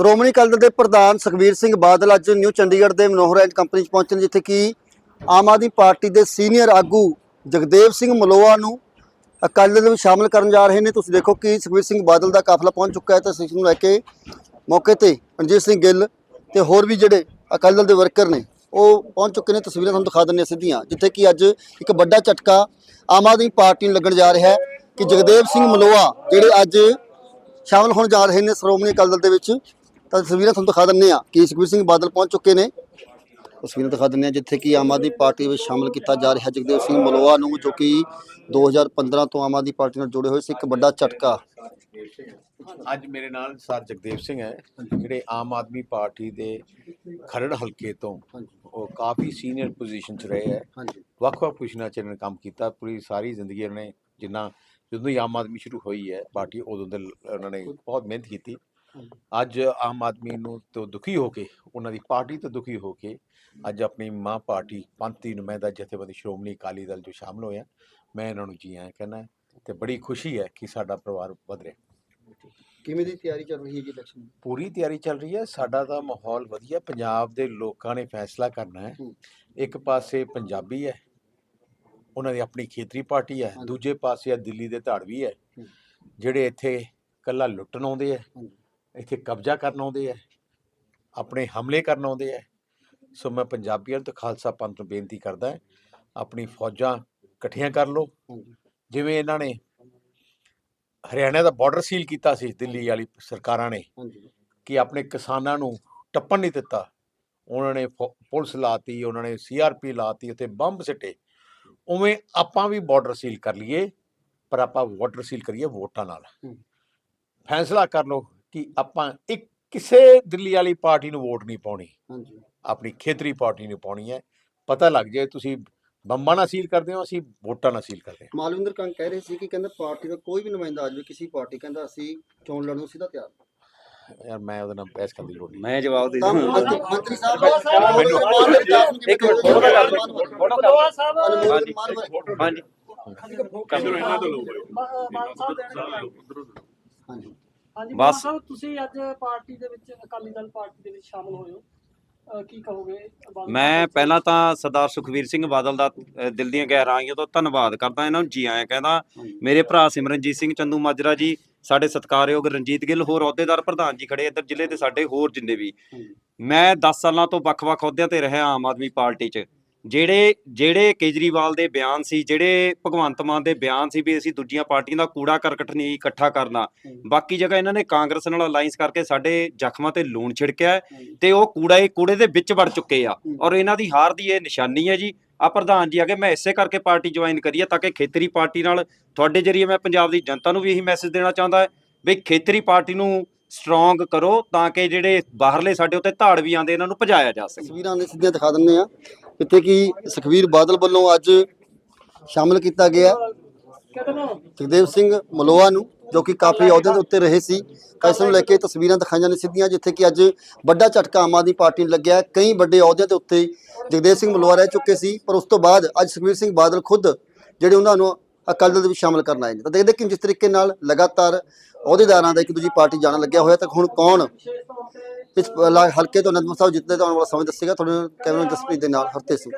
ਸ਼੍ਰੋਮਣੀ ਅਕਾਲੀ ਦਲ ਦੇ ਪ੍ਰਧਾਨ ਸੁਖਬੀਰ ਸਿੰਘ ਬਾਦਲ ਅੱਜ ਨਿਊ ਚੰਡੀਗੜ੍ਹ ਦੇ ਮਨੋਹਰ ਐਂਡ ਕੰਪਨੀ 'ਚ ਪਹੁੰਚੇ ਨੇ, ਜਿੱਥੇ ਕਿ ਆਮ ਆਦਮੀ ਪਾਰਟੀ ਦੇ ਸੀਨੀਅਰ ਆਗੂ ਜਗਦੇਵ ਸਿੰਘ ਮਲੋਆ ਨੂੰ ਅਕਾਲੀ ਦਲ ਵਿੱਚ ਸ਼ਾਮਲ ਕਰਨ ਜਾ ਰਹੇ ਨੇ। ਤੁਸੀਂ ਦੇਖੋ ਕਿ ਸੁਖਬੀਰ ਸਿੰਘ ਬਾਦਲ ਦਾ ਕਾਫਲਾ ਪਹੁੰਚ ਚੁੱਕਾ ਹੈ ਤਾਂ ਇਸ ਨੂੰ ਲੈ ਕੇ ਮੌਕੇ ਤੇ ਰਣਜੀਤ ਸਿੰਘ ਗਿੱਲ ਤੇ ਹੋਰ ਵੀ ਜਿਹੜੇ ਅਕਾਲੀ ਦਲ ਦੇ ਵਰਕਰ ਨੇ, ਉਹ ਪਹੁੰਚ ਚੁੱਕੇ ਨੇ। ਤਸਵੀਰਾਂ ਤੁਹਾਨੂੰ ਦਿਖਾ ਦਿੰਦੇ ਹਾਂ ਸਿੱਧੀਆਂ, ਜਿੱਥੇ ਕਿ ਅੱਜ ਇੱਕ ਵੱਡਾ ਝਟਕਾ ਆਮ ਆਦਮੀ ਪਾਰਟੀ ਨੂੰ ਲੱਗਣ ਜਾ ਰਿਹਾ ਹੈ ਕਿ ਜਗਦੇਵ ਸਿੰਘ ਮਲੋਆ ਜਿਹੜੇ ਅੱਜ ਸ਼ਾਮਲ ਹੋਣ ਜਾ ਰਹੇ ਨੇ ਸ਼੍ਰੋਮਣੀ ਅਕਾਲੀ ਦਲ ਦੇ ਵਿੱਚ। ਤਾਂ ਤਸਵੀਰਾਂ ਤੁਹਾਨੂੰ ਦਿਖਾ ਦਿੰਦੇ ਆ ਕਿ ਸੁਖਬੀਰ ਸਿੰਘ ਬਾਦਲ ਪਹੁੰਚ ਚੁੱਕੇ ਨੇ। ਤਸਵੀਰਾਂ ਦਿਖਾ ਦਿੰਦੇ ਆ ਜਿੱਥੇ ਕਿ ਆਮ ਆਦਮੀ ਪਾਰਟੀ ਵਿੱਚ ਸ਼ਾਮਲ ਕੀਤਾ ਜਾ ਰਿਹਾ ਜਗਦੇਵ ਸਿੰਘ ਮਲੋਆ ਨੂੰ ਜੋ ਕਿ 2015 ਤੋਂ ਆਮ ਆਦਮੀ ਪਾਰਟੀ ਨਾਲ ਜੁੜੇ ਹੋਏ ਸੀ। ਇੱਕ ਵੱਡਾ ਝਟਕਾ। ਅੱਜ ਮੇਰੇ ਨਾਲ ਸਰ ਜਗਦੇਵ ਸਿੰਘ ਹੈ ਜਿਹੜੇ ਆਮ ਆਦਮੀ ਪਾਰਟੀ ਦੇ ਖਰੜ ਹਲਕੇ ਤੋਂ ਉਹ ਕਾਫੀ ਸੀਨੀਅਰ ਪੋਜੀਸ਼ਨ 'ਚ ਰਹੇ ਹੈ। ਵੱਖ-ਵੱਖ ਪੋਜੀਸ਼ਨਾਂ 'ਚ ਇਹਨਾਂ ਨੇ ਕੰਮ ਕੀਤਾ। ਪੂਰੀ ਸਾਰੀ ਜ਼ਿੰਦਗੀ ਇਹਨਾਂ ਨੇ ਜਿੰਨਾ ਜਦੋਂ ਆਮ ਆਦਮੀ ਸ਼ੁਰੂ ਹੋਈ ਹੈ ਪਾਰਟੀ ਉਦੋਂ ਦੇ ਉਹਨਾਂ ਨੇ ਬਹੁਤ ਮਿਹਨਤ ਕੀਤੀ। ਅੱਜ ਆਮ ਆਦਮੀ ਨੂੰ ਤੋਂ ਦੁਖੀ ਹੋ ਕੇ ਉਹਨਾਂ ਦੀ ਪਾਰਟੀ ਤੋਂ ਦੁਖੀ ਹੋ ਕੇ ਅੱਜ ਆਪਣੀ ਮਾਂ ਪਾਰਟੀ ਪੰਥੀ ਨੁਮਾਇੰਦਾ ਜਥੇਬੰਦੀ ਸ਼੍ਰੋਮਣੀ ਅਕਾਲੀ ਦਲ ਜੋ ਸ਼ਾਮਲ ਹੋਇਆ ਮੈਂ ਇਹਨਾਂ ਨੂੰ ਜੀ ਆਇਆਂ ਕਹਿੰਦਾ ਤੇ ਬੜੀ ਖੁਸ਼ੀ ਹੈ ਕਿ ਸਾਡਾ ਪਰਿਵਾਰ ਵਧ ਰਿਹਾ ਕਿਵੇਂ ਦੀ ਤਿਆਰੀ ਚੱਲ ਰਹੀ ਹੈ ਜੀ ਇਲੈਕਸ਼ਨ ਦੀ ਪੂਰੀ ਤਿਆਰੀ ਚੱਲ ਰਹੀ ਹੈ ਸਾਡਾ ਤਾਂ ਮਾਹੌਲ ਵਧੀਆ ਪੰਜਾਬ ਦੇ ਲੋਕਾਂ ਨੇ ਫੈਸਲਾ ਕਰਨਾ ਹੈ। ਇੱਕ ਪਾਸੇ ਪੰਜਾਬੀ ਹੈ ਉਹਨਾਂ ਦੀ ਆਪਣੀ ਖੇਤਰੀ ਪਾਰਟੀ ਹੈ। ਦੂਜੇ ਪਾਸੇ ਆ ਦਿੱਲੀ ਦੇ ਧਾੜਵੀ ਹੈ ਹੂੰ। ਜਿਹੜੇ ਇੱਥੇ ਕੱਲਾ ਲੁੱਟਣ ਆਉਂਦੇ ਹੈ। ਇੱਥੇ ਕਬਜ਼ਾ ਕਰਨ ਆਉਂਦੇ ਹੈ ਆਪਣੇ ਹਮਲੇ ਕਰਨ ਆਉਂਦੇ ਹੈ ਸੋ ਮੈਂ ਪੰਜਾਬੀਆਂ ਤੇ ਖਾਲਸਾ ਪੰਥ ਨੂੰ ਬੇਨਤੀ ਕਰਦਾ ਆਪਣੀ ਫੌਜਾਂ ਇਕੱਠੀਆਂ ਕਰ ਲਓ। ਜਿਵੇਂ ਇਹਨਾਂ ਨੇ ਹਰਿਆਣਾ ਦਾ ਬਾਰਡਰ ਸੀਲ ਕੀਤਾ ਸੀ ਦਿੱਲੀ ਵਾਲੀ ਸਰਕਾਰਾਂ ਨੇ ਕਿ ਆਪਣੇ ਕਿਸਾਨਾਂ ਨੂੰ ਟੱਪਣ ਨਹੀਂ ਦਿੱਤਾ। ਉਹਨਾਂ ਨੇ ਪੁਲਿਸ ਲਾਤੀ ਉਹਨਾਂ ਨੇ ਸੀਆਰਪੀ ਲਾਤੀ ਉੱਤੇ ਬੰਬ ਸਿੱਟੇ। ਉਵੇਂ ਆਪਾਂ ਵੀ ਬਾਰਡਰ ਸੀਲ ਕਰ ਲਈਏ ਪਰ ਆਪਾਂ ਵਾਟਰ ਸੀਲ ਕਰੀਏ ਵੋਟਾਂ ਨਾਲ। ਫੈਸਲਾ ਕਰ ਲਓ ਕਿ ਆਪਾਂ ਇੱਕ ਕਿਸੇ ਦਿੱਲੀ ਵਾਲੀ ਪਾਰਟੀ ਨੂੰ ਵੋਟ ਨਹੀਂ ਪਾਉਣੀ। ਹਾਂਜੀ। ਆਪਣੀ ਖੇਤਰੀ ਪਾਰਟੀ ਨੂੰ ਪਾਉਣੀ ਹੈ। ਪਤਾ ਲੱਗ ਜਾਏ ਤੁਸੀਂ ਬੰਬਾਂ ਨਾਲ ਸੀਲ ਕਰਦੇ ਹੋ ਅਸੀਂ ਵੋਟਾਂ ਨਾਲ ਸੀਲ ਕਰਦੇ ਹਾਂ। ਮਾਲਵਿੰਦਰ ਕੰਗ ਕਹਿ ਰਹੇ ਸੀ ਕਿ ਕਹਿੰਦਾ ਪਾਰਟੀ ਦਾ ਕੋਈ ਵੀ ਨੁਮਾਇੰਦਾ ਆ ਜਾਵੇ ਕਿਸੇ ਪਾਰਟੀ ਕਹਿੰਦਾ ਅਸੀਂ ਚੋਣ ਲੜਨ ਨੂੰ ਸਿੱਧਾ ਤਿਆਰ ਯਾਰ ਮੈਂ ਉਹਦੇ ਨਾਲ ਬਹਿਸ ਕਰਨ ਦੀ ਲੋੜ ਨਹੀਂ। ਮੈਂ ਜਵਾਬ ਦੇ ਤਾਂ ਮੰਤਰੀ ਮੰਤਰੀ ਸਾਹਿਬ ਮੈਨੂੰ- ਇੱਕ ਮਿੰਟ ਫੋਟੋ ਦਾ ਕਰ ਲਓ ਫੋਟੋ ਕਰ ਲਓ ਹਾਂਜੀ। ਹਾਂਜੀ ਹਾਂਜੀ। ਹਾਂਜੀ ਬਸ। ਬਸ ਤੁਸੀਂ ਅੱਜ ਪਾਰਟੀ ਦੇ ਵਿੱਚ ਅਕਾਲੀ ਦਲ ਪਾਰਟੀ ਦੇ ਵਿੱਚ ਸ਼ਾਮਲ ਹੋਏ ਹੋ ਅਹ ਕੀ ਕਹੋਗੇ ਬਾਦਲ ਮੈਂ ਸਾਹਿਬ? ਪਹਿਲਾਂ ਤਾਂ ਸਰਦਾਰ ਸੁਖਵੀਰ ਸਿੰਘ ਬਾਦਲ ਦਾ ਅ, ਦਿਲ ਦੀਆਂ ਗਹਿਰਾਈਆਂ ਤੋਂ ਧੰਨਵਾਦ ਕਰਦਾ ਇਹਨਾਂ ਨੂੰ ਜੀ ਆਇਆਂ ਕਹਿੰਦਾ ਮੇਰੇ ਭਰਾ ਸਿਮਰਨਜੀਤ ਸਿੰਘ ਚੰਦੂ ਮਾਜਰਾ ਜੀ ਸਾਡੇ ਸਤਿਕਾਰਯੋਗ ਰਣਜੀਤ ਗਿੱਲ ਹੋਰ ਅਹੁਦੇਦਾਰ ਪ੍ਰਧਾਨ ਜੀ ਖੜੇ ਇੱਧਰ ਜ਼ਿਲ੍ਹੇ ਦੇ ਸਾਡੇ ਹੋਰ ਜਿੰਨੇ ਵੀ। ਮੈਂ 10 ਸਾਲਾਂ ਤੋਂ ਵੱਖ-ਵੱਖ ਅਹੁਦਿਆਂ ਤੇ ਰਿਹਾ ਆਮ ਆਦਮੀ ਪਾਰਟੀ 'ਚ ਜਿਹੜੇ ਜਿਹੜੇ ਕੇਜਰੀਵਾਲ ਦੇ ਬਿਆਨ ਸੀ ਜਿਹੜੇ ਭਗਵੰਤ ਮਾਨ ਦੇ ਬਿਆਨ ਸੀ ਵੀ ਅਸੀਂ ਦੂਜੀਆਂ ਪਾਰਟੀਆਂ ਦਾ ਕੂੜਾ ਕਰਕਟ ਨਹੀਂ ਇਕੱਠਾ ਕਰਨਾ। ਬਾਕੀ ਜਗ੍ਹਾ ਇਹਨਾਂ ਨੇ ਕਾਂਗਰਸ ਨਾਲ ਅਲਾਈਅੰਸ ਕਰਕੇ ਸਾਡੇ ਜ਼ਖਮਾਂ ਤੇ ਲੂਣ ਛਿੜਕਿਆ ਤੇ ਉਹ ਕੂੜਾ ਇਹ ਕੂੜੇ ਦੇ ਵਿੱਚ ਵੜ ਚੁੱਕੇ ਆ। ਔਰ ਇਹਨਾਂ ਦੀ ਹਾਰ ਦੀ ਇਹ ਨਿਸ਼ਾਨੀ ਹੈ ਜੀ। ਆ ਪ੍ਰਧਾਨ ਜੀ ਆਗੇ ਮੈਂ ਇਸੇ ਕਰਕੇ ਪਾਰਟੀ ਜੁਆਇਨ ਕਰੀ ਹੈ ਤਾਂ ਕਿ ਖੇਤਰੀ ਪਾਰਟੀ ਨਾਲ ਤੁਹਾਡੇ ਜਰੀਏ ਮੈਂ ਪੰਜਾਬ ਦੀ ਜਨਤਾ ਨੂੰ ਵੀ ਇਹੀ ਮੈਸੇਜ ਦੇਣਾ ਚਾਹੁੰਦਾ ਵੀ ਖੇਤਰੀ ਪਾਰਟੀ ਨੂੰ ਸਟਰੋਂਗ ਕਰੋ ਤਾਂ ਕਿ ਜਿਹੜੇ ਬਾਹਰਲੇ ਸਾਡੇ ਉੱਤੇ ਧਾੜ ਵੀ ਆਉਂਦੇ, ਇਹਨਾਂ ਨੂੰ ਭਜਾਇਆ ਜਾ ਸਕੇ। ਤਸਵੀਰਾਂ ਨੇ ਸਿੱਧੀਆਂ ਦਿਖਾ ਦਿੰਦੇ ਆ ਜਿੱਥੇ ਕਿ ਸੁਖਵੀਰ ਬਾਦਲ ਵੱਲੋਂ ਅੱਜ ਸ਼ਾਮਲ ਕੀਤਾ ਗਿਆ ਜਗਦੇਵ ਸਿੰਘ ਮਲੋਆ ਨੂੰ, ਜੋ ਕਿ ਕਾਫੀ ਅਹੁਦੇ ਦੇ ਉੱਤੇ ਰਹੇ ਸੀ, ਤਾਂ ਇਸ ਨੂੰ ਲੈ ਕੇ ਤਸਵੀਰਾਂ ਦਿਖਾਈਆਂ ਨੇ ਸਿੱਧੀਆਂ, ਜਿੱਥੇ ਕਿ ਅੱਜ ਵੱਡਾ ਝਟਕਾ ਆਮ ਆਦਮੀ ਪਾਰਟੀ ਨੂੰ ਲੱਗਿਆ ਕਈ ਵੱਡੇ ਅਹੁਦਿਆਂ ਦੇ ਉੱਤੇ ਜਗਦੇਵ ਸਿੰਘ ਮਲੋਆ ਰਹਿ ਚੁੱਕੇ ਸੀ, ਪਰ ਉਸ ਤੋਂ ਬਾਅਦ ਅੱਜ ਸੁਖਵੀਰ ਸਿੰਘ ਬਾਦਲ ਖੁਦ, ਜਿਹੜੇ ਉਹਨਾਂ ਨੂੰ ਅਕਾਲੀ ਦਲ ਦੇ ਵਿੱਚ ਸ਼ਾਮਲ ਕਰਨ ਆਏ ਨੇ। ਤਾਂ ਦੇਖਦੇ ਕਿ ਜਿਸ ਤਰੀਕੇ ਨਾਲ ਲਗਾਤਾਰ ਅਹੁਦੇਦਾਰਾਂ ਦਾ ਇੱਕ ਦੂਜੀ ਪਾਰਟੀ ਜਾਣ ਲੱਗਿਆ ਹੋਇਆ, ਤਾਂ ਹੁਣ ਕੌਣ ਇਸ ਹਲਕੇ ਤੋਂ ਅਨੰਦਪੁਰ ਸਾਹਿਬ ਜਿੱਤਦੇ ਤਾਂ ਆਉਣ ਵਾਲਾ ਸਮਾਂ ਦੱਸੇਗਾ। ਤੁਹਾਡੇ ਕੈਮਰਾ ਜਸਪ੍ਰੀਤ ਦੇ ਨਾਲ ਹਰਤੇ ਸਿੰਘ।